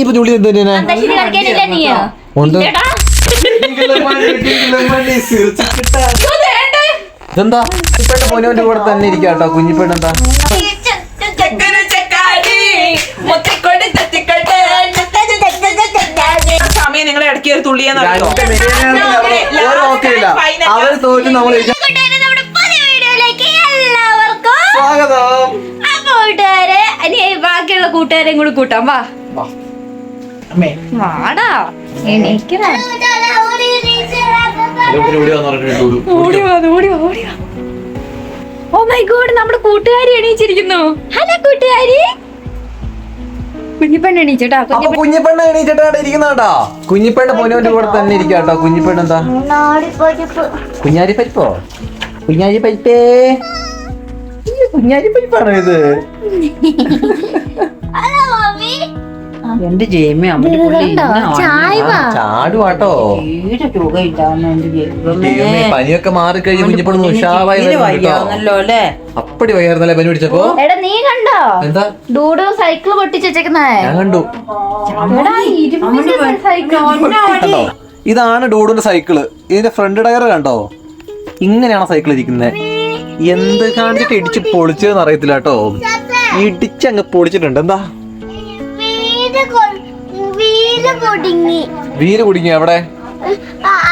ഇപ്പൊ ജോലി എന്തിനാ ഉണ്ട്. ഇതെന്താ? പൊന്നുവിന്റെ കൂടെ തന്നെ ഇരിക്കാട്ടോ കുഞ്ഞിപ്പെണ്ണെന്താ എന്താ. സമയം നിങ്ങളെ ഇടയ്ക്ക് ഒരു തുള്ളിയെന്നറിയോ അവർ തോറ്റ് നമ്മൾ കൂട്ടുകാരെ, സ്വാഗതം. ഇനി ബാക്കിയുള്ള കൂട്ടുകാരെയും കൂടി കൂട്ടാം. വാ. വാടാ. എണീക്കടാ ഓടി വാ ഓടി ഓടി ഓ മൈ ഗോഡ് നമ്മുടെ കൂട്ടുകാരി എണീച്ചിരിക്കുന്നു. ഹലോ കൂട്ടുകാരി. കുഞ്ഞിപ്പെണ്ണ് എണീച്ചോട്ടാ. അപ്പൊ കുഞ്ഞിപ്പെണ്ണ് എണീച്ചിട്ടാണ് ഇരിക്കുന്നാട്ടാ കുഞ്ഞിപ്പെണ്ണ പൊന്നുവിന്റെ കൂടെ തന്നെ ഇരിക്കാട്ടോ. കുഞ്ഞിപ്പെണ്ണ എന്താ? കുഞ്ഞാരി പരിപ്പോ കുഞ്ഞാരി പരിപ്പേ കുഞ്ഞാരി പരിപ്പാണോ ഇത്? എന്റെ ജയമേ ചാടുവാട്ടോ. പനിയൊക്കെ ഉഷാവായി വരുന്നുണ്ട് കേട്ടോ. വയ്യാന്നല്ലോ അല്ലേ? അപ്പടി വയ്യായിരുന്നല്ലേ പനി പിടിച്ചപ്പോ? എടാ നീ കണ്ടോ? എന്താ? ഡൂഡു സൈക്കിൾ പൊട്ടിച്ച് വെച്ചേക്കുന്നേ. ഞാൻ കണ്ടു. കണ്ടോ? ഇതാണ് ഡൂഡിന്റെ സൈക്കിൾ. ഇതിന്റെ ഫ്രണ്ട് ടയർ കണ്ടോ? ഇങ്ങനെയാണ് സൈക്കിൾ ഇരിക്കുന്നത് എന്ത് കാണിച്ചിട്ട് ഇടിച്ച് പൊളിച്ചതെന്ന് അറിയത്തില്ല കേട്ടോ. ഇടിച്ചങ്ങ് പൊളിച്ചിട്ടുണ്ട്. എന്താ? വീൽ പൊടിങ്ങി വീര് കുടുങ്ങി അവിടെ?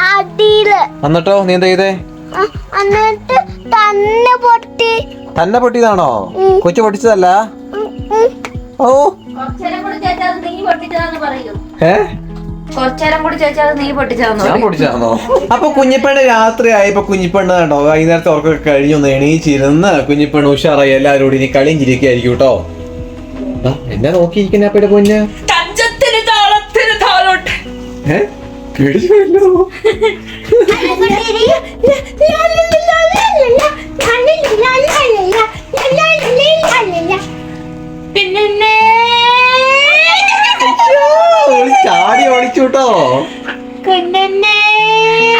അടിയിൽ. എന്നിട്ടോ നീ എന്താ ചെയ്തേ? എന്നിട്ട് തന്നെ പൊട്ടി. തന്നെ പൊട്ടിയതാണോ? കൊച്ചു പൊട്ടിച്ചതല്ല. ഓ. കുറച്ചേരം കൂടി ചേച്ചാ നീ പൊട്ടിച്ചതാന്ന് പറയൂ. ഏ? കുറച്ചേരം കൂടി ചേച്ചാ നീ പൊട്ടിച്ചതാന്ന് ഞാൻ പൊട്ടിച്ചതാണോ? അപ്പൊ കുഞ്ഞിപ്പെണ്ണ് രാത്രി ആയപ്പോ കുഞ്ഞിപ്പെണ്ണ് കണ്ടോ? വൈകുന്നേരത്തെ ഉറക്കൊക്കെ കഴിഞ്ഞൊന്ന് എണീച്ചിരുന്ന് കുഞ്ഞിപ്പെണ്ണ് ഉഷാറായി. എല്ലാവരോടും കൂടി ഇനി കളിയും ചിരിക്കായിരിക്കും കേട്ടോ. എന്നാ എന്നെ നോക്കിയിരിക്കുന്ന അപ്പയുടെ കുഞ്ഞ് പേടിച്ചല്ലോ ചാടി ഓടിച്ചു കേട്ടോ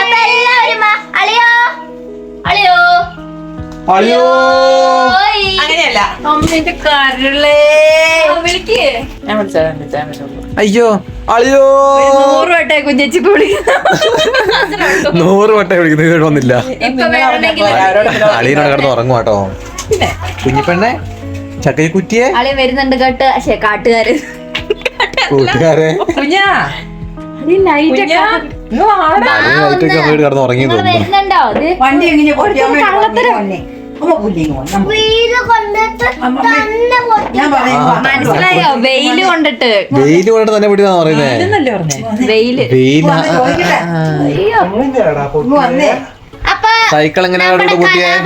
അപ്പൊ എല്ലാവരും വാ. അളിയോ. അളിയോ അയ്യോ അങ്ങനെയല്ല. അമ്മേന്റെ കരളേ. ആ, ഞാൻ വിളിച്ചാ വിളിച്ചാ. അയ്യോ. അയ്യോ. നൂറ് വട്ടേ കുഞ്ഞച്ചി വിളിക്കുന്നു നൂറ് വട്ടം വിളിക്കുന്നു ഇത് വന്നില്ല. അളിയനോട് കിടന്ന് ഉറങ്ങും കേട്ടോ. കുഞ്ഞിപ്പെണ്ണെ ചക്കരി കുറ്റിയെ? വരുന്നുണ്ട് കേട്ട്. പക്ഷേ കാട്ടുകാര്. കൂട്ടുകാരെ? കുഞ്ഞാ. അളിയൻ തോന്നുന്നു. വരുന്നുണ്ടോ? വണ്ടി എങ്ങനെ മനസ്സിലായോ? വെയിൽ കൊണ്ടിട്ട്. വെയിൽ കൊണ്ടിട്ട് തന്നെ പിടിക്കാന്ന് പറയുന്നേ? വെയിൽ പറഞ്ഞേ? വെയിൽ. വെയില. സൈക്കിൾ എങ്ങനെ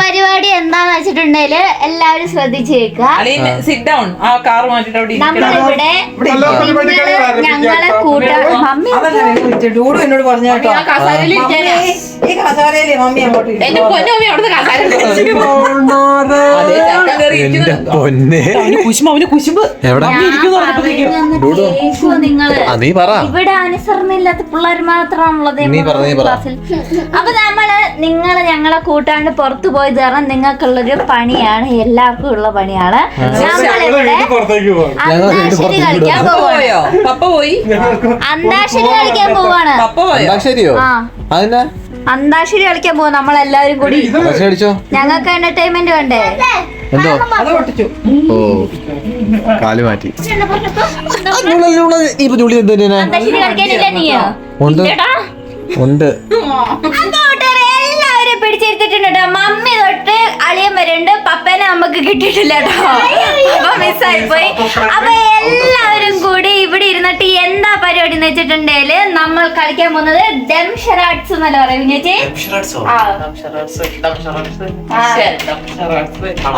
പരിപാടി എന്താന്ന് വെച്ചിട്ടുണ്ടെങ്കിൽ എല്ലാവരും ശ്രദ്ധിച്ചേക്കുക അളിയൻ സിറ്റ് ഡൗൺ ആ കാർ മാറ്റിട്ട് അവിടെ ഇരിക്കണം. നമ്മളിവിടെ ഞങ്ങളെ എന്നോട് പറഞ്ഞു കേട്ടോ. ഈ കസാരയിലെ മമ്മി അങ്ങോട്ട് നീ പറ. ഇവിടെ അനുസരണയില്ലാത്ത പിള്ളേർ മാത്രമാണുള്ളത് അപ്പൊ നമ്മൾ നിങ്ങൾ ഞങ്ങളെ കൂട്ടാണ്ട് പുറത്തു പോയത് കാരണം നിങ്ങൾക്കുള്ളൊരു പണിയാണ് എല്ലാവർക്കും ഉള്ള പണിയാണ്. നമ്മളിവിടെ അന്താക്ഷരി പുറത്തേക്ക് കളിക്കാൻ. പോവാണ്. പപ്പ പോയി? അന്താക്ഷരി കളിക്കാൻ പോവാണ്. പപ്പ പോയോ? ശരിയോ ആ. അതെന്നാ? അന്താക്ഷരി കളിക്കാൻ പോവാ നമ്മളെല്ലാവരും കൂടി. ഞങ്ങൾക്ക് എന്റർടൈൻമെന്റ് വേണ്ടേ? എന്തോ? ഓ കാൽ മാറ്റി. ഇപ്പൊ ജോലി ഉണ്ട്. ഉണ്ട്. പിടിച്ചിരുത്തിട്ടുണ്ട് മമ്മി തൊട്ട് അളിയൻ വരെയുണ്ട് പപ്പേനെ നമുക്ക് കിട്ടിയിട്ടില്ല കേട്ടോ. അപ്പൊ മിസ്സായി പോയി. അപ്പൊ എല്ലാവരും കൂടി ഇവിടെ ഇരുന്നിട്ട് എന്താ പരിപാടി എന്ന് വെച്ചിട്ടുണ്ടെങ്കിൽ നമ്മൾ കളിക്കാൻ പോകുന്നത് ഡെം ഷെറാട്സ് എന്നല്ല പറയും.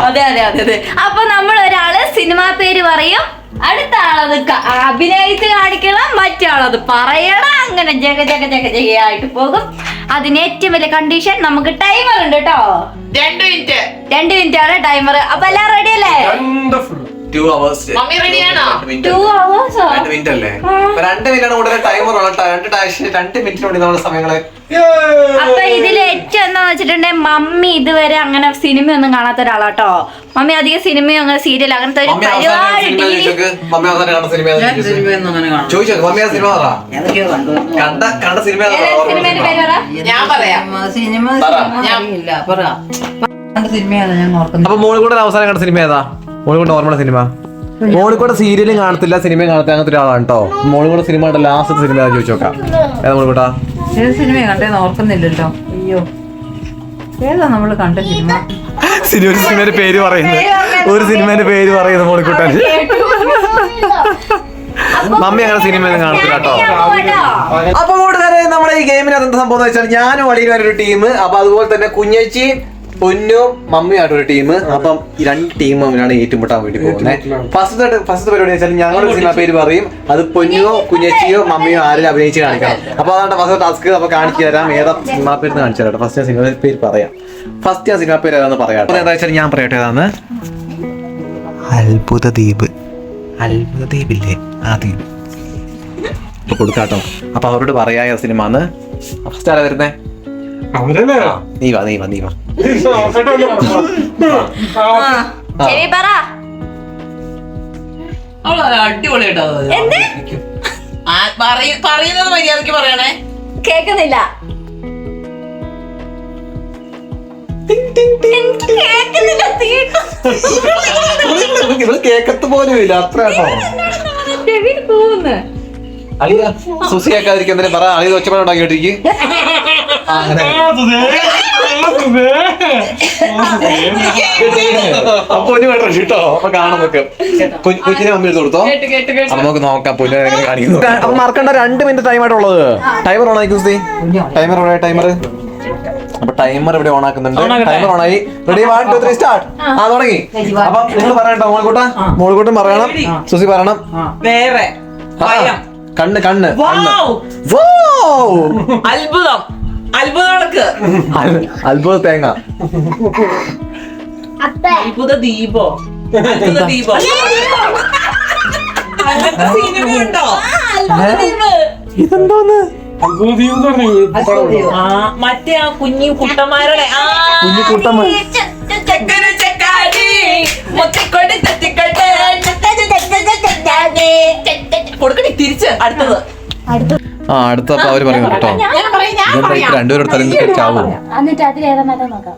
അതെ അതെ അതെ അതെ. അപ്പൊ നമ്മൾ ഒരാൾ സിനിമാ പേര് പറയും. അടുത്ത ആളത് അഭിനയിച്ച് കാണിക്കണം. മറ്റാളത് പറയണം. അങ്ങനെ ജഗ ജഗ ജഗ ജഗയായിട്ട് പോകും. അതിന് ഏറ്റവും വലിയ കണ്ടീഷൻ നമുക്ക് ടൈമർ ഉണ്ട് കേട്ടോ രണ്ട് മിനിറ്റ് രണ്ട് മിനിറ്റ് ആണ് ടൈമർ അപ്പൊ എല്ലാം റെഡി അല്ലേ? ടു അവേഴ്സ് മമ്മി റെഡിയാണോ ടു അവേഴ്സോ രണ്ട് മിനിറ്റ് അല്ലേ? അപ്പൊ രണ്ട് മിനിറ്റാണ് കൂടുതൽ ടൈമർ ഉള്ള രണ്ട് ഡാഷ് രണ്ട് മിനിറ്റിനുള്ളിൽ നമ്മുടെ സമയങ്ങളെ അപ്പൊ ഇതിൽ ഏറ്റവും എന്താന്ന് വെച്ചിട്ടുണ്ടെങ്കിൽ മമ്മി ഇതുവരെ അങ്ങനെ സിനിമയൊന്നും കാണാത്ത ഒരാളാട്ടോ. മമ്മി അധികം സിനിമയോ അങ്ങനെ സീരിയൽ അങ്ങനത്തെ ഒരു പരിപാടി സിനിമ അവസാനം സിനിമ സിനിമ കണ്ട സിനിമ ഏതാ? മോളിക്കൂടെ നോർമൽ സിനിമ? മോളിക്കൂടെ സീരിയലും കാണത്തില്ല സിനിമയും കാണത്തില്ല അങ്ങനത്തെ ഒരാളാണ് കേട്ടോ മോളിക്കൂടെ സിനിമ കണ്ട ലാസ്റ്റ് സിനിമ ചോദിച്ചു നോക്കാം. ഏതാ മോളിക്കൂട്ടാ ഏത് സിനിമ കണ്ടേന്ന് ഓർക്കുന്നില്ലല്ലോ. അയ്യോ. ഏതാ നമ്മൾ കണ്ട സിനിമ? സിനിമ ഒരു സിനിമയുടെ പേര് പറയുന്നത്. ഒരു സിനിമയുടെ പേര് പറയുന്നത് മോളിക്കൂട്ടൻ മമ്മി അങ്ങനെ സിനിമ ഒന്നും കാണത്തില്ല കേട്ടോ അപ്പൊ കൂട്ടുകാരെ നമ്മുടെ ഈ ഗെയിമിനകത്ത് എന്താ സംഭവം വെച്ചാൽ ഞാനും അളിയനും ഒരു ടീം. അപ്പൊ അതുപോലെ തന്നെ കുഞ്ഞേച്ചിയും പൊന്നും മമ്മിയായിട്ട് ഒരു ടീം അപ്പം ഈ രണ്ട് ടീം തമ്മിലാണ് ഏറ്റുമുട്ടാൻ വേണ്ടി പോകുന്നത്. ഫസ്റ്റ് ഫസ്റ്റ് പരിപാടി വെച്ചാൽ ഞങ്ങളുടെ സിനിമ പേര് പറയും. അത് പൊന്നോ കുഞ്ഞച്ചിയോ മമ്മിയോ ആരെങ്കിലും അഭിനയിച്ച് കാണിക്കണം. അപ്പൊ അതാണ് ഫസ്റ്റ് ടാസ്ക് അപ്പൊ കാണിച്ചു തരാം. ഏതാ സിനിമ പേര് കാണിച്ചു തരാം ഫസ്റ്റ് ഞാൻ സിനിമ പേര് പറയാം. ഫസ്റ്റ് ഞാൻ സിനിമ പേര് ഏതാന്ന് പറയാം അപ്പൊ എന്താ വെച്ചാൽ ഞാൻ പറയട്ടെ ഏതാന്ന്? അത്ഭുത ദ്വീപ് അത്ഭുത ദ്വീപില്ലേ ആ ദ്വീപ്. കൊടുക്കാട്ടോ അപ്പൊ അവരോട് പറയാ സിനിമ ഫസ്റ്റ് ആരാ വരുന്നേ? നീ വാ നീ വാ നീ വാ. ശരി പറ. അടിപൊളിയായിട്ടോ പറയുന്നത് മര്യാദയ്ക്ക് പറയണേ. കേക്കുന്നില്ല. കേക്കത്ത് പോലും ഇല്ല അത്ര അളിയ സുസി കേൾക്കാതിരിക്കുന്നതിന് പറ അളിയ ഒച്ചപ്പാട് ഉണ്ടാക്കിയിട്ടിരിക്കും. അപ്പൊ ഒരു വേണ്ട കേട്ടോ. അപ്പൊ കാണാൻ നോക്കാം കുഞ്ഞ്- കുഞ്ഞിനെ മമ്മി എടുത്ത് കൊടുത്തോ? അപ്പൊ നമുക്ക് നോക്കാം. പൊന്നു എങ്ങനെ കാണിക്കുന്നു. അപ്പൊ മറക്കണ്ട രണ്ട് മിനിറ്റ് ടൈം ആയിട്ടുള്ളത് ടൈമർ ഓൺ ആയി കുസ്തി ടൈമർ ഓൺ ആയി ടൈമർ അപ്പൊ ടൈമർ ഇവിടെ ഓൺ ആക്കുന്നുണ്ട്. ടൈമർ ഓൺ ആയി. Ready one two three start ആ. തുടങ്ങി. അപ്പൊ നിങ്ങൾ പറയട്ടോ മോൾക്കൂട്ട. മോൾക്കൂട്ടും പറയണം. സുസി പറയണം. വേറെ. കണ്ണ് കണ്ണ് കണ്ണ്. വൗ! വൗ! അത്ഭുതം. അത്ഭുതം നടക്ക് അത്ഭുത തേങ്ങ അത്ഭുത ദീപോ അത്ഭുത ദീപോ അങ്ങനത്തെ സിനിമയുണ്ടോ ഇതെന്തോന്ന് ആ മറ്റേ ആ കുഞ്ഞു കുട്ടന്മാരുടെ ആ കുഞ്ഞു തെറ്റിക്കൊണ്ട് കൊടുക്കണി തിരിച്ച് അടുത്തത് ആ അടുത്ത അപ്പൊ അവർ പറയുന്നു കേട്ടോ. ഞാൻ പറയാം ഞാൻ പറയാം. ഇപ്പൊ രണ്ടുപേരും തലയിൽ ചാവും? എന്നിട്ട് അതിൽ ഏതാ നല്ല നോക്കാം.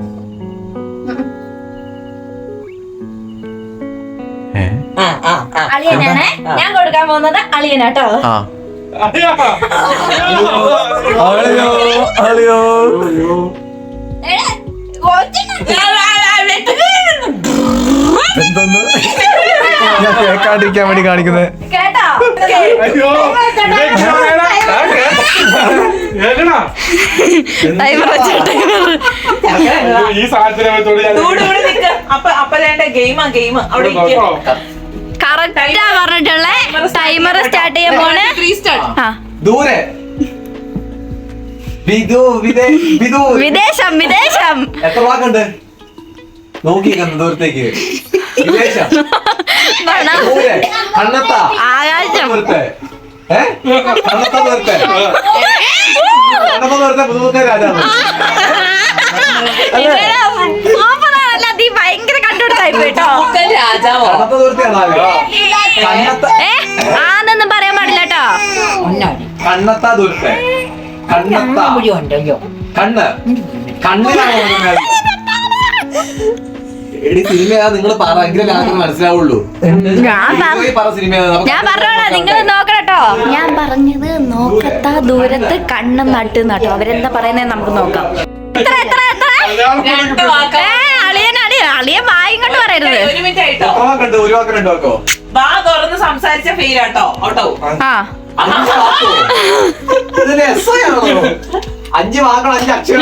അളിയനാണ്. ഞാൻ കൊടുക്കാൻ പോകുന്നത് അളിയനാട്ടോ അളിയോ. അളിയോ എന്തോന്ന്? ഞാൻ കേൾക്കാണ്ടിരിക്കാൻ വേണ്ടി കാണിക്കുന്നത് കേട്ടോ? ഈ സാഹചര്യത്തോട് ഗെയിമാ ഗെയിം അവിടെ. കറക്റ്റാ പറഞ്ഞിട്ടുള്ള. ടൈമർ സ്റ്റാർട്ട് ചെയ്യാൻ പോണ്. ആ. ദൂരെ. വിദു വിദേ വിദു. വിദേശം വിദേശം. എത്ര വാക്കുണ്ട്? നോക്കിക്കുന്നു ദൂരത്തേക്ക്. കണ്ണത്ത ആകാശം. കണ്ണത്ത ദൂരത്തെ. കണ്ണത്ത ദൂരത്തെ പുതുമുഖ രാജാവ്. ഭയങ്കര കണ്ടുപിടുത്തായി കേട്ടോ. കണ്ണത്ത ദൂരത്തെ കണ്ണത്ത ഏ? ആന്നൊന്നും പറയാൻ പാടില്ല കേട്ടോ. കണ്ണത്ത ദൂരത്തെ. കണ്ണത്ത. കണ്ണ്. കണ്ണിലാണ് നിങ്ങൾ മനസ്സിലാവുള്ളൂ. ഞാൻ പറഞ്ഞോളാം നിങ്ങൾ നോക്കണട്ടോ. ഞാൻ പറഞ്ഞത് നോക്കത്ത ദൂരത്ത് കണ്ണ് നട്ട് നട്ടോ അവരെന്താ പറയുന്നത് നമുക്ക് നോക്കാം. എത്ര എത്ര എത്ര? അളിയൻ അളിയൻ അളിയൻ വായും കൊണ്ട് പറയരുത്. ഒരു മിനിറ്റ് ആയിട്ടോ. എത്ര ഒരു വാക്ക് രണ്ട് വാക്കോ? വാ തുറന്ന് സംസാരിച്ച ആട്ടോ ഔട്ടോ ആ. അഞ്ച് വാക്കോ? ഇതിന് എസ് അഞ്ച് വാക്കണം അഞ്ച് അക്ഷരം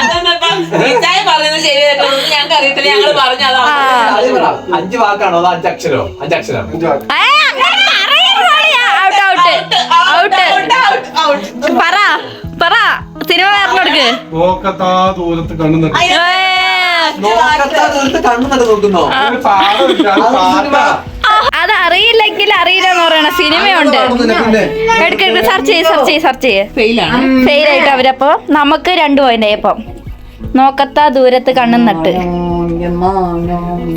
പറ. ഇച്ചായി പറയുന്നത് ശരി കേട്ടോ. ഞങ്ങൾക്ക് അറിയത്തില്ല. ഞങ്ങൾ പറഞ്ഞു അത്. അഞ്ച് വാക്കാണോ അതോ അഞ്ച് അക്ഷരോ. അഞ്ച് അക്ഷരം ഏ, അങ്ങനെ പറയരുത് ഔട്ട് ഔട്ട് ഔട്ട് പറ പറ. സിനിമ പറഞ്ഞു കൊടുക്ക് നോക്കത്താ ദൂരത്ത് കണ്ണു നോക്കത്താ ദൂരത്ത് കണ്ണു നോക്കുന്നോ? ഒരു പാടമില്ല, അത് അറിയില്ലെങ്കിൽ അറിയില്ലെന്ന് പറയണ സിനിമയുണ്ട്. പിന്നെ? എടുക്ക സെർച്ച് ചെയ്യ് സെർച്ച് ചെയ്യ് സെർച്ച് ചെയ്യ്. ഫെയിൽ ആയിട്ട് അവരപ്പോ നമുക്ക് രണ്ടു പോയിന്റ് അപ്പം. നോക്കത്ത ദൂരത്ത് കണ്ണും നട്ട്.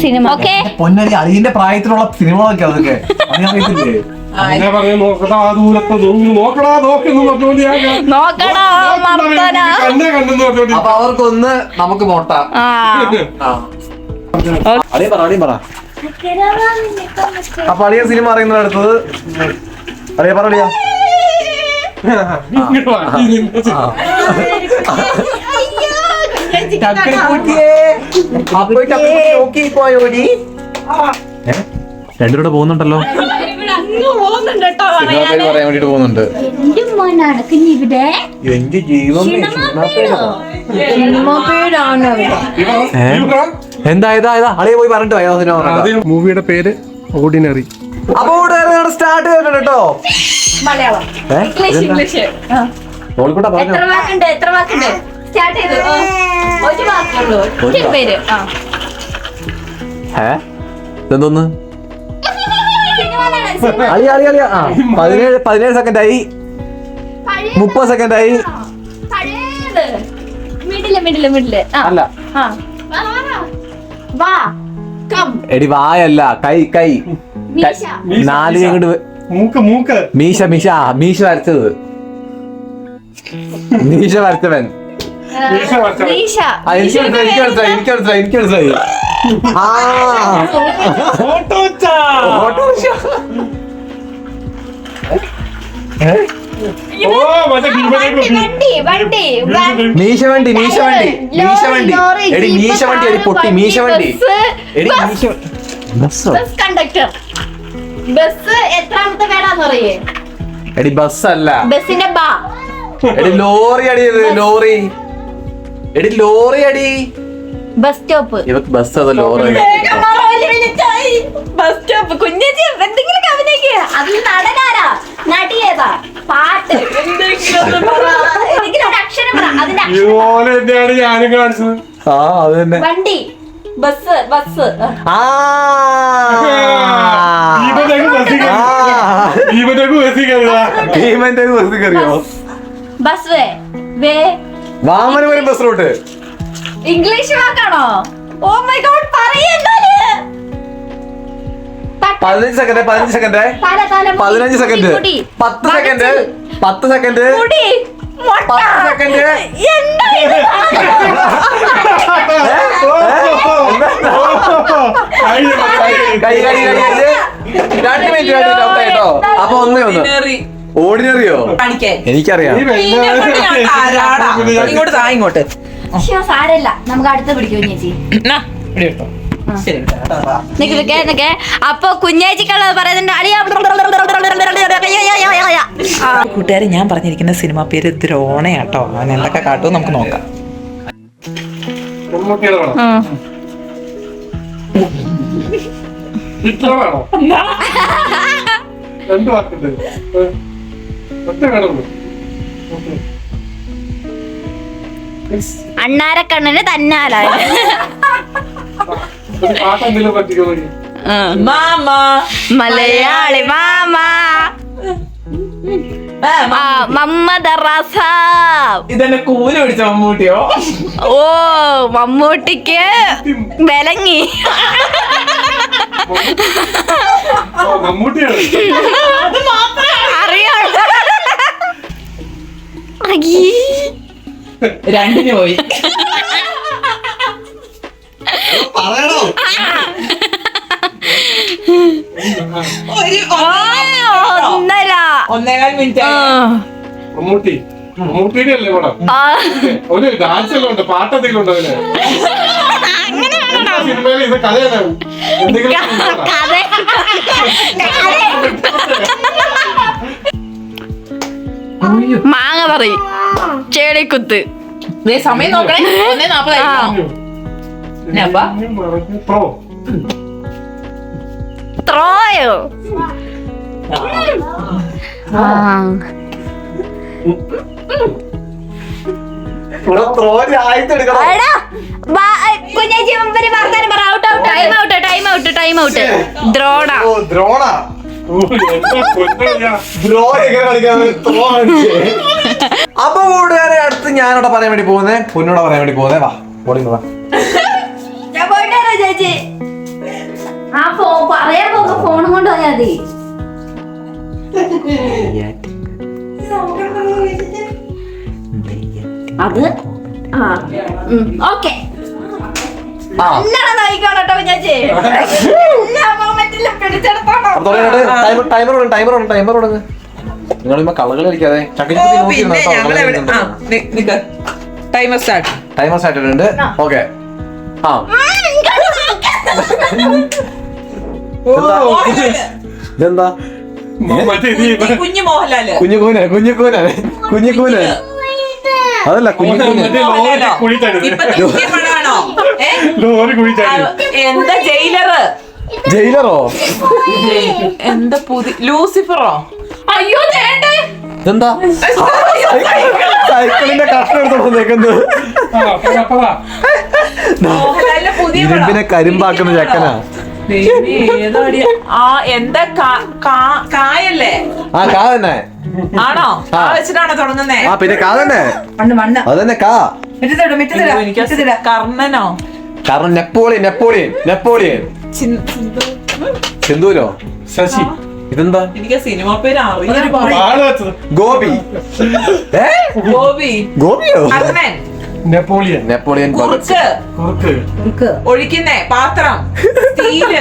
സിനിമ. ഓക്കെ? പൊന്നടി അളിയന്റെ പ്രായത്തിലുള്ള സിനിമകളൊക്കെ അതൊക്കെ? അറിയത്തില്ലേ? അപ്പൊ അവർക്കൊന്ന് നമുക്ക് മോട്ടാ ആ. അളിയ പറ അളിയ പറ. അപ്പൊ അളിയ സിനിമ അറിയുന്ന അടുത്തത് അളിയ. പറയാ രണ്ടുകൂടെ പോകുന്നുണ്ടല്ലോ. പറയാൻ വേണ്ടിട്ട് പോകുന്നുണ്ട്. എന്റെ ജീവൻ പേരാണ് എന്താ ഇതാ ഇതാ അളിയ പോയി പറഞ്ഞിട്ട് പോയോ സിനിമ മൂവിയുടെ പേര് ഓർഡിനറി അപ്പൊ സ്റ്റാർട്ട് ചെയ്തിട്ടുണ്ട് കേട്ടോ. മലയാളം? ഇംഗ്ലീഷ്? ഇംഗ്ലീഷ് എത്ര വാക്കുണ്ട് എത്ര വാക്കുണ്ട്? സ്റ്റാർട്ട് ചെയ്തു. ഒരു വാക്കുള്ളൂ. ഒറ്റ പേര്. ആ. സിനിമ. അളിയ അളിയ അളിയ. ആ പതിനേഴ് പതിനേഴ് സെക്കൻഡ് ആയി മുപ്പത് സെക്കൻഡ് ആയി മിഡിൽ മിഡിൽ മിഡിൽ. അല്ല. ആ. വാ കം. എടി വായല്ല. കൈ കൈ. മീശ. മീശ, നാല് മൂക്ക് മൂക്ക്. മീശ മീശ. ആ, മീശ വരച്ചത്. മീശ വരച്ചവൻ. മീശ വരച്ചവൻ. മീശ. ആ, എനിക്ക് മനസ്സിലായി എനിക്ക് മനസ്സിലായി എനിക്ക് മനസ്സിലായി എനിക്ക് മനസ്സിലായി. ആ. ഓട്ടോച്ചാ. ഓട്ടോറിക്ഷ. ഏ? വണ്ടി വണ്ടി വണ്ടി. മീശ വണ്ടി മീശ വണ്ടി മീശ വണ്ടി. എടി ജീപ്പ്, മീശ വണ്ടി എടി പൊട്ടി മീശ വണ്ടി. ബസ്, എടി ബസ്. മീശ ബസ്സോ ബസ്? കണ്ടക്ടർ. ബസ് എത്രാമത്തെ പേരാന്ന് പറയേ? എടി ബസ് അല്ല ബസിന്റെ ബാ. എടി ലോറി അടി ലോറി. എടി ലോറി അടി. Bus stop. ഇവക്ക് ബസ് അതോ ലോറി ബസ് സ്റ്റോപ്പ്. കുഞ്ഞേച്ചി എന്തെങ്കിലും അതിൽ നടനാരാ? നടിയേതാ? പാട്ട്. എന്തെങ്കിലും ഒരു അക്ഷരം പറ. അതിന്റെ അക്ഷരം. ഇതുപോലെ തന്നെയാണ് ഞാനും കാണിച്ചത്. ആ അത് തന്നെ. വണ്ടി. Bus bus. ആ. ഭീമനേക്ക് ബസ്സിൽ കയറി. ആ. ഭീമനേക്ക് ബസ്സിൽ കയറിയതാ. ഭീമന്റെ ബസ് കയറിയോ? Bus. Way. Way. Vamana bus route. English വാക്കാണോ? Oh my god പറയണ്ടാൽ പതിനഞ്ച് സെക്കൻഡ് പതിനഞ്ച് സെക്കൻഡ്. പതിനഞ്ച് സെക്കൻഡ്. മുടി, പത്ത് സെക്കൻഡ് പത്ത് സെക്കൻഡ്. പത്ത് സെക്കൻഡ്. എന്താ ഇത്? കൈ കൈ കൈ കൈ. കഴിച്ച് രണ്ട് മിനിറ്റ് രണ്ട് മിനിറ്റ് ഔട്ട് ആയിട്ടോ അപ്പൊ ഒന്നേ ഒന്ന്. ഓർഡിനറിയോ എനിക്കറിയാം. ഇങ്ങോട്ട് താ ഇങ്ങോട്ട്. സാരല്ല. നമുക്ക് അടുത്ത പിടിക്കും ചേച്ചി. നിക്ക് നിക്ക് അപ്പൊ കുഞ്ഞേച്ചിക്കുള്ളത് പറയുന്നുണ്ട് കൂട്ടുകാരെ ഞാൻ പറഞ്ഞിരിക്കുന്ന സിനിമ പേര് ദ്രോണയാട്ടോ അവൻ എന്തൊക്കെ കാട്ടോ നമുക്ക് നോക്കാം? രണ്ട് വാക്കുണ്ട്? ഒറ്റ. മിക്സ്. അണ്ണാരക്കണ്ണന് തന്നാലായ മാമ മലയാളി മാമ. ഇതെന്നെ കൂൽ പിടിച്ച മമ്മൂട്ടിയോ? ഓ മമ്മൂട്ടിക്ക് വിലങ്ങി. അറിയാം. രണ്ടിന് പോയി. പറയണോ? ഒന്നര ഒന്നേകാൽ മിനിറ്റ്. ആ. മമ്മൂട്ടി. മമ്മൂട്ടിയുടെ അല്ലേ പടം. ഒരു ഡാൻസ് എല്ലാം ഉണ്ട് പാട്ടെന്തെങ്കിലും ഉണ്ടോ അതിന്? എന്താ സിനിമയിൽ ഇത് കഥയാണ് എന്തെങ്കിലും ഉണ്ടോ? കഥ. മാങ്ങ പറയും. ചേടിക്കുത്ത് സമയം നോക്കണേ. ഒന്നേ നാപ്പതായി. ത്രോയോ കുഞ്ഞാച്ചി ഇവർ വർത്താനം പറ out out time out time out time out Drona ഓ ദ്രോണ അപ്പൊ കൂട്ടുകാരെ അടുത്ത് ഞാനോടെ പറയാൻ വേണ്ടി പോകുന്നേ പൊന്നോടെ പറയാൻ വേണ്ടി പോകുന്നേ വാ മോളിങ് വാ. വരാം ആ ഫോ പറയാൻ പോകുന്ന ഫോണും കൊണ്ട് പോയാൽ മതി. അത് ആ ഓക്കെ. ഇപ്പൊ കളകൾ കളിക്കാതെ ടൈമർ സ്റ്റാർട്ട്. ടൈമർ സ്റ്റാർട്ട് ഉണ്ട് ഓക്കെ. ആ. ഇതെന്താ? കുഞ്ഞു മോഹൻലാൽ. അതല്ല എന്താ ജയിലറ്? ജയിലറോ? എന്താ പുതി ലൂസിഫറോ? അയ്യോ എന്താ സൈക്കിളിന്റെ കഷ്ണം എടുത്തോണ്ട് വന്നേക്കുന്നത്. ഇരുമ്പിനെ കരിമ്പാക്കുന്ന ചെക്കനാ? ആ എന്താ കായല്ലേ? ആ കാ തന്നെ. ആണോ? ആ. ആ. വെച്ചിട്ടാണോ തുടങ്ങുന്നേ? ആ പിന്നെ കാ തന്നെ. മണ്ണ് മണ്ണ്. കാ. കർണനോ? കാരണം നെപ്പോളിയൻ നെപ്പോളിയൻ നെപ്പോളിയൻ. ശശി. ഇതെന്താ? എനിക്ക് സിനിമ പേര് ഗോപി. ഏ? ഗോപി. ഗോപിയോ? നെപ്പോളിയൻ. നെപ്പോളിയൻ ഭഗത് കുറുക്ക്. കുറുക്ക്. ഒഴിക്കുന്നേ പാത്രം സ്റ്റീൽ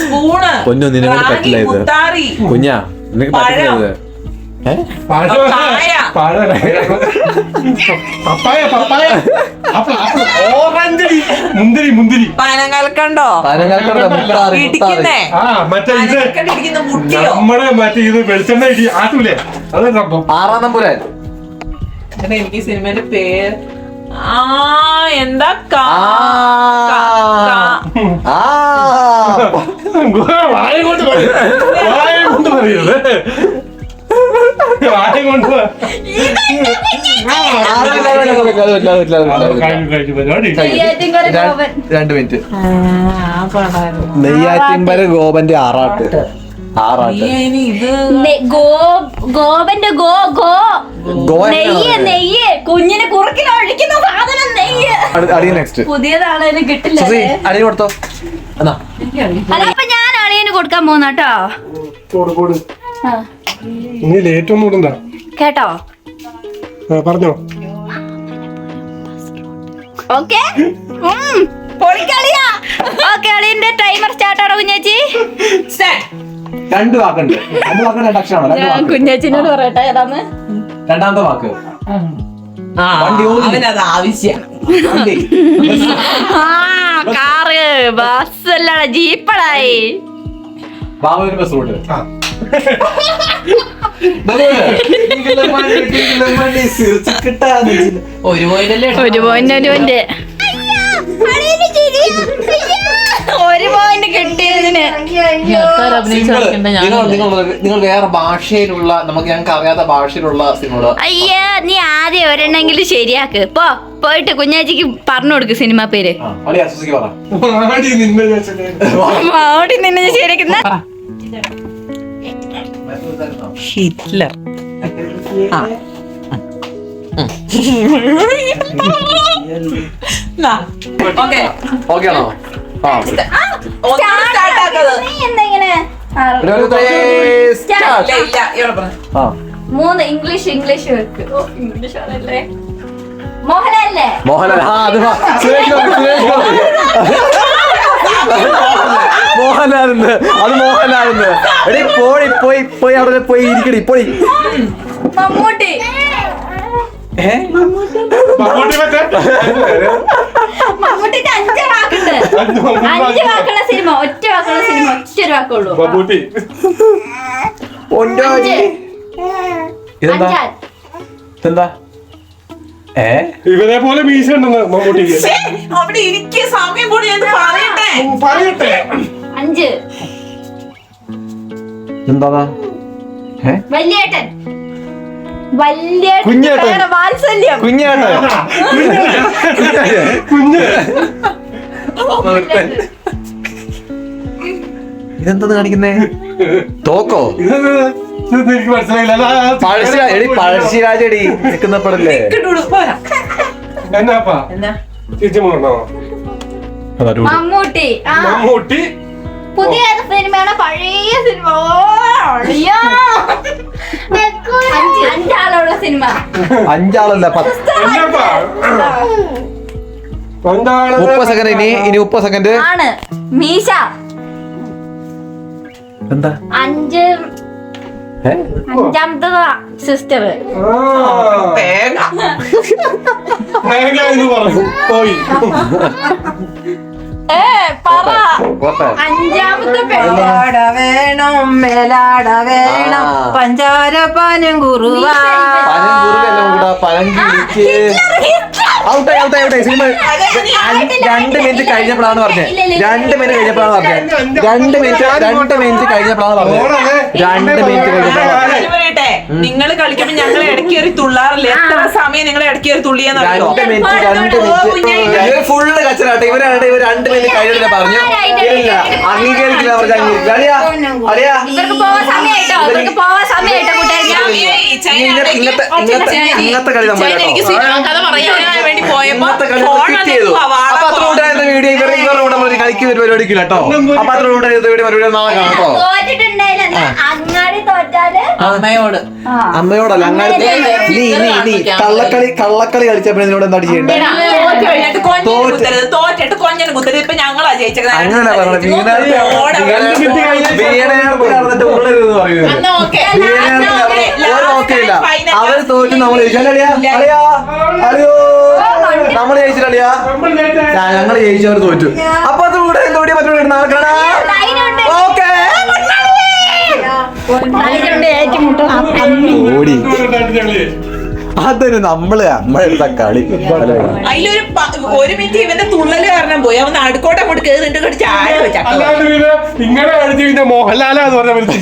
സ്പൂണ് പൊന്നു, നിന്നെ കൊണ്ട് റാഗി, പറ്റില്ല ഇത്. മുത്താറി കുഞ്ഞാ നിനക്ക് പറ്റില്ല ഏ? പഴം. കായ. പഴം. പപ്പായ പപ്പായ. ഓറഞ്ച് മുന്തിരി മുന്തിരി. ഇടിക്കുന്നേ. ആ മറ്റേ ഇത് നമ്മൾ മറ്റേ ഇത് വെളിച്ചെണ്ണ ഇടി ആട്ടൂലേ? അത് സംഭവം ആറാം നമ്പുരാൻ എനിക്ക് ഈ സിനിമയുടെ പേര് ആ എന്താ കാ വായ കൊണ്ട്. വായ കൊണ്ട് വായ കൊണ്ട്. രണ്ട് മിനിറ്റ് നെയ്യാറ്റിൻപര ഗോപന്റെ ആറാട്ട് ഗോ ഗോപന്റെ ഗോ ഗോ. ഗോവൻ നെയ്യ് നെയ്യ്. കുഞ്ഞിനെ കുറുക്കിൽ ഒഴിക്കുന്ന സാധനം നെയ്യ്. അടിയ നെക്സ്റ്റ് പുതിയതാണ് അതിന് കിട്ടില്ല സുസി അടിയ കൊടുത്തോ? അപ്പൊ ഞാൻ അളിയന് കൊടുക്കാൻ പോകുന്ന കേട്ടോ. കേട്ടോ? പറഞ്ഞോ. ഓക്കെ? പൊളിക്കളിയാ. ഓക്കെ അളിയന്റെ ടൈമർ സ്റ്റാർട്ട് ആണോ കുഞ്ഞേച്ചി? സ്റ്റാർട്ട്. രണ്ട് വാക്കുണ്ട്. രണ്ട് വാക്ക് രണ്ട് അക്ഷരമാണോ. രണ്ട് ഞാൻ വാക്ക്. കുഞ്ഞേച്ചിനോട് പറയട്ടെ ഏതാന്ന് രണ്ടാമത്തെ വാക്ക്. ആ, വണ്ടി ഓടി. അവനത് ആവശ്യം. വണ്ടി. ആ കാറ് ബസ് അല്ല ജീപ്പടായി. ബാബുവിന് ബസ് റൂട്ട് ആ. ഒരു പോയിന്റല്ലേ ഒരു പോയിന്റ് ഒരു പോയിന്റ്. ഒരു പോയിന്റ് കിട്ടിയതിന്. നിങ്ങൾ നിങ്ങൾ നിങ്ങൾ വേറെ ഭാഷയിലുള്ള നമുക്ക് ഞങ്ങൾക്ക് അറിയാത്ത ഭാഷയിലുള്ള സിനിമ അയ്യോ നീ ആദ്യം ഒരെണ്ണെങ്കിലും ശരിയാക്ക്. പോ പോയിട്ട് കുഞ്ഞാച്ചിക്ക് പറഞ്ഞു കൊടുക്ക് സിനിമ പേര്. മാടി നിന്നെ ശരിയാക്കുന്ന ഹിറ്റ്ലർ. Okay okay. ആണോ ആ. മൂന്ന് ഇംഗ്ലീഷ് ഇംഗ്ലീഷ് വെക്ക്. ഇംഗ്ലീഷ് ആണല്ലേ? മോഹനല്ലേ? ആ അത്. സുരേഷ് ഗോപി സുരേഷ് ഗോപി മോഹൻലാലിന്ന് അത് മോഹൻലാലിന്ന് എടി പോയി പോയി പോയി അവിടെ പോയി ഇരിക്കടി പോയി. മമ്മൂട്ടി. മമ്മൂട്ടി മറ്റേ മമ്മൂട്ടിക്ക് അഞ്ച് വാക്കുണ്ട്. അഞ്ച് വാക്കുള്ള സിനിമ ഒറ്റ വാക്കുള്ള സിനിമ ഒറ്റ ഒരു വാക്കുള്ളൂ. മമ്മൂട്ടി. ഒന്നോ അഞ്ച്. ഇതെന്താ? ഇതെന്താ? ഏ? ഇവരെ പോലെ മീശ ഉണ്ടെന്ന് മമ്മൂട്ടിക്ക് അവിടെ ഇരിക്കുക സമയം കൂടി ഞാൻ പറയട്ടെ? പറയട്ടെ. അഞ്ച്. എന്താ? വല്യേട്ടൻ. വലിയ കുഞ്ഞേട്ടൻ. വേറെ വാത്സല്യം. കുഞ്ഞാട്ടോ കുഞ്ഞ് ഇതെന്താ കാണിക്കുന്നേ? തോക്കോ? ഇതെന്ത്? ഇതെന്ത് എനിക്ക് മനസ്സിലായില്ല. ആ പഴശ്ശിരാ എടി പഴശ്ശിരാജടി നിൽക്കുന്ന പടല്ലേ? പോരാ. എന്നാപ്പാ എന്നാ? ചേച്ചി മോണോ മമ്മൂട്ടി. ആ. മമ്മൂട്ടി. പുതിയ ഏത് സിനിമയാണ്? പഴയ സിനിമ. ഓ, സിനിമ. അഞ്ചാളല്ല മുപ്പത് സെക്കൻഡ് ഇനി ഇനി മുപ്പത് സെക്കൻഡ്. ആണ്. മീശ. എന്താ? അഞ്ച്? അഞ്ചാമത്തെ സിസ്റ്റർ. തേങ്ങ. തേങ്ങ എന്ന് പറഞ്ഞു. പോയി. അഞ്ചാമത്തെ മേലാട വേണം മേലാട വേണം പഞ്ചാര പാനും കുറുവാ ഔട്ടായി ഔട്ടായി ഔട്ടായി സിനിമ രണ്ട് മിനിറ്റ് കഴിഞ്ഞപ്പോഴാണ് പറഞ്ഞത് രണ്ട് മിനിറ്റ് കഴിഞ്ഞപ്പോഴാണ് പറഞ്ഞത് രണ്ട് മിനിറ്റ് രണ്ട് മിനിറ്റ് കഴിഞ്ഞപ്പോഴാണ് പറഞ്ഞത് രണ്ട് മിനിറ്റ് കഴിഞ്ഞപ്പോഴാണ് പറയട്ടെ? നിങ്ങൾ കളിക്കുമ്പോ ഞങ്ങൾ ഇടയ്ക്ക് കയറി തുള്ളാറില്ല? എത്ര സമയം നിങ്ങൾ ഇടയ്ക്ക് കയറി തുള്ളിയെന്നറിയോ രണ്ട് മിനിറ്റ് രണ്ട് മിനിറ്റ് ഇവർ ഫുള്ള് കച്ചറാട്ടെ ഇവരാണ് ഇവർ രണ്ട് മിനിറ്റ് കഴിഞ്ഞിട്ട് പറഞ്ഞു. ഇല്ല അംഗീകരിക്കില്ല പറഞ്ഞ അംഗീകരിക്കില്ല. അളിയാ അളിയാ. ഇവർക്ക് പോവാൻ സമയമായിട്ടോ? ഇവർക്ക് പോവാൻ സമയമായിട്ടോ ഇന്നത്തെ ഇങ്ങനത്തെ ഇങ്ങനത്തെ കളി നമ്മൾ എനിക്ക് സിനിമ കഥ പറയാൻ വേണ്ടി പോയപ്പോ ഇന്നത്തെ കളി ചെയ്തു. അപ്പൊ അത്ര വീഡിയോ ഇവർ ഇവരുടെ കൂടെ നമ്മൾ കളിക്കുന്ന പരിപാടിക്കില്ല കേട്ടോ. അപ്പൊ അത്ര വീഡിയോ പരിപാടി നാളെ കാണാം കേട്ടോ. അമ്മയോട്. അമ്മയോടല്ല അങ്ങാടി നീ നീ നീ കള്ളക്കളി കള്ളക്കളി കളിച്ചപ്പോ നിന്നോട് എന്താ ചെയ്യണ്ടേ തോറ്റ് കഴിഞ്ഞിട്ട് കൊഞ്ഞന് തോറ്റ്. കുത്തരുത്. തോറ്റിട്ട് കൊഞ്ഞന് കുത്തരുത്. ഇപ്പൊ ഞങ്ങളാ ജയിച്ചത് അങ്ങനെ പറഞ്ഞത്. വീണേർത്ത് നടന്നിട്ട് ഉള്ളരുതെന്ന് പറയുന്നത്. അന്ന് ഓക്കെ. ഇല്ല. അവർ തോറ്റ് നമ്മൾ അളിയാ? അളിയോ? നമ്മൾ നേരത്തെ ഞങ്ങൾ ജയിച്ചവർ തോറ്റു. അപ്പൊ അത് കൂടെ എന്തോടി പറ്റുള്ളൂ നാളെ കാണാം ഓക്കെ ഓടി. അതൊരു നമ്മൾ നമ്മളെടുത്ത കളി. അതിലൊരു ഒരു മിനിറ്റ് ഇവന്റെ തുള്ളൽ കാരണം പോയി. അവൻ അടുക്കോട്ടെ അങ്ങോട്ട് കേറി കടിച്ച് ആഴ വെച്ചാ അല്ലാണ്ട് പിന്നെ ഇങ്ങനെ മോഹൻലാലാന്ന് പറ്റും